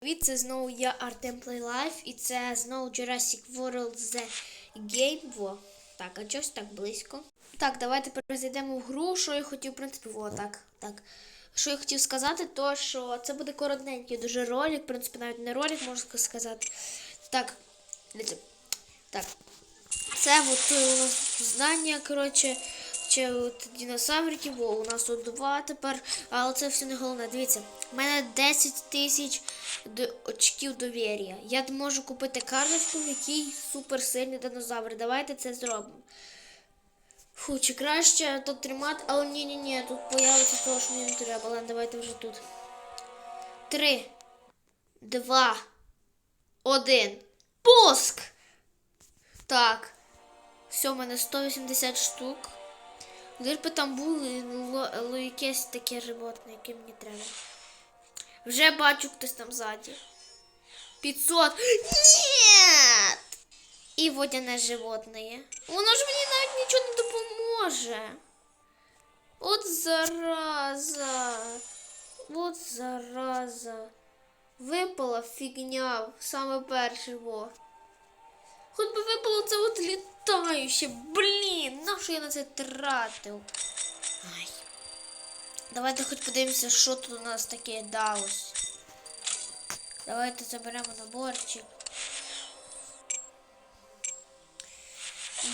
Привіт, це знову я Артем Life і це знову Jurassic World The Game. Во. Так, а чогось так близько. Так, давайте перейдемо в гру. Що я хотів, в принципі, во, так, так. Що я хотів сказати, то що це буде коротенький дуже ролик, в принципі, навіть не ролик, можна сказати. Так, так. Це от е, у нас знання, коротше, чи от динозавриків, бо у нас тут два тепер, але це все не головне. Дивіться, в мене 10 тисяч очків довір'я. Я можу купити карточку, в якій суперсильний динозавр. Давайте це зробимо. Фу, чи краще тут тримати, але ні-ні-ні, тут появиться того, що мені не треба. Ладно, давайте вже тут. Три, два, один. Пуск! Так. Все, в мене 180 штук. Лиш би там були ло- ло- якесь таке животне, яке мені треба. Вже бачу хтось там ззаді. 500. Нет! І водяне животне. Воно ж мені навіть нічого не допоможе. От зараза. От зараза. Випала фігня саме перше. Хоч би випало це от літаюче. Блін, на що я на це тратив? Ай. Давайте хоч подивимося, що тут у нас таке далось. Давайте заберемо наборчик.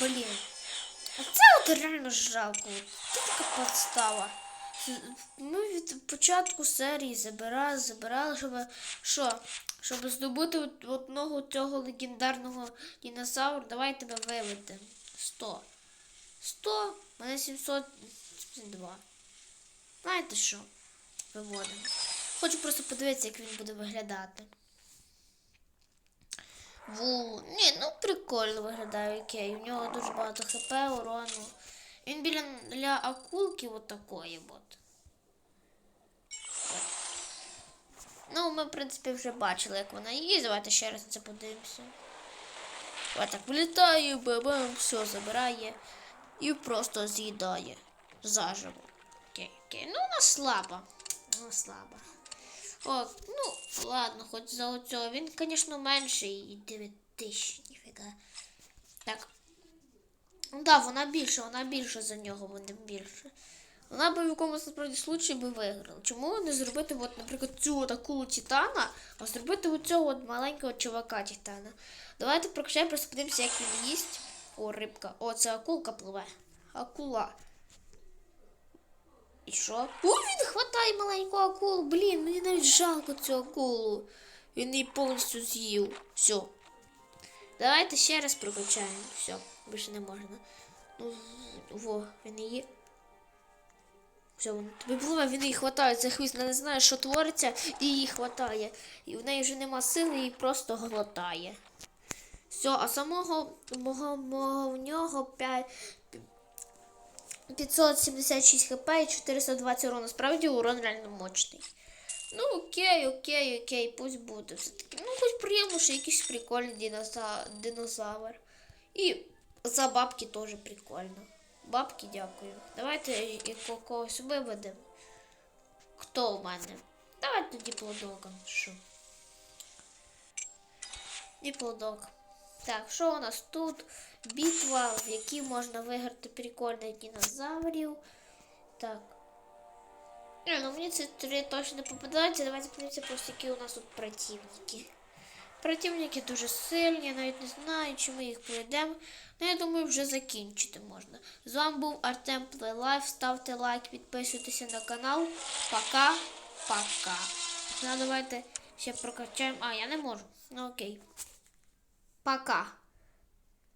Блін. Оце от реально жалко. Це така подстава. Ми від початку серії забирали, забирали, щоб що? Щоб здобути одного цього легендарного динозавра, давай тебе виведемо. 100. 100, мене 702. Знаєте що? Виводимо. Хочу просто подивитися, як він буде виглядати. Ву, ні, ну прикольно виглядає, окей. У нього дуже багато хп, урону. Він біля для акулки от такої от. Ну, ми, в принципі, вже бачили, як вона їсть. Давайте ще раз на це подивимося. Ось так влітає, бабам, все забирає і просто з'їдає. Заживо. Окей, окей. Ну, вона слаба. Вона слаба. О, ну, ладно, хоч за оцього. Він, звісно, менший і 9 тисяч, ніфіга. Так. Ну да, вона більша, вона більша за нього, вона більше. Вона би в якомусь насправді случаї би виграла. Чому не зробити, от, наприклад, цю от акулу Титана, а зробити от цього от маленького чувака Титана? Давайте прокачаємо, просто подивимося, як він їсть. О, рибка. О, це акулка пливе. Акула. І що? О, він хватає маленьку акулу. Блін, мені навіть жалко цю акулу. Він її повністю з'їв. Все. Давайте ще раз прокачаємо. Все, більше не можна. Ну, во, він її. Все, він тобі пливе, він її хватає. Це хвіст, вона не знає, що твориться, і її хватає. І в неї вже нема сили, і просто глотає. Все, а самого мого, мого в нього 5, 576 хп і 420 урону. Справді урон реально мощний. Ну окей, окей, окей, пусть буде. Все-таки, ну хоч приємно, що якийсь прикольний диноза... динозавр. І за бабки теж прикольно. Бабки дякую. Давайте когось виведемо. Хто у мене? Давайте діплодога. Що? Діплодог. Так, що у нас тут? Битва, в якій можна виграти прикольних динозаврів. Так. Не, ну мені ці три точно не попадаються. Давайте подивимося просто, які у нас тут противники. Противники дуже сильні, я навіть не знаю, чи ми їх пройдемо. Ну, я думаю, вже закінчити можна. З вами був Артем Плейлайф. Ставте лайк, підписуйтеся на канал. Пока. Пока. Ну, давайте ще прокачаємо. А, я не можу. Ну окей. Пока.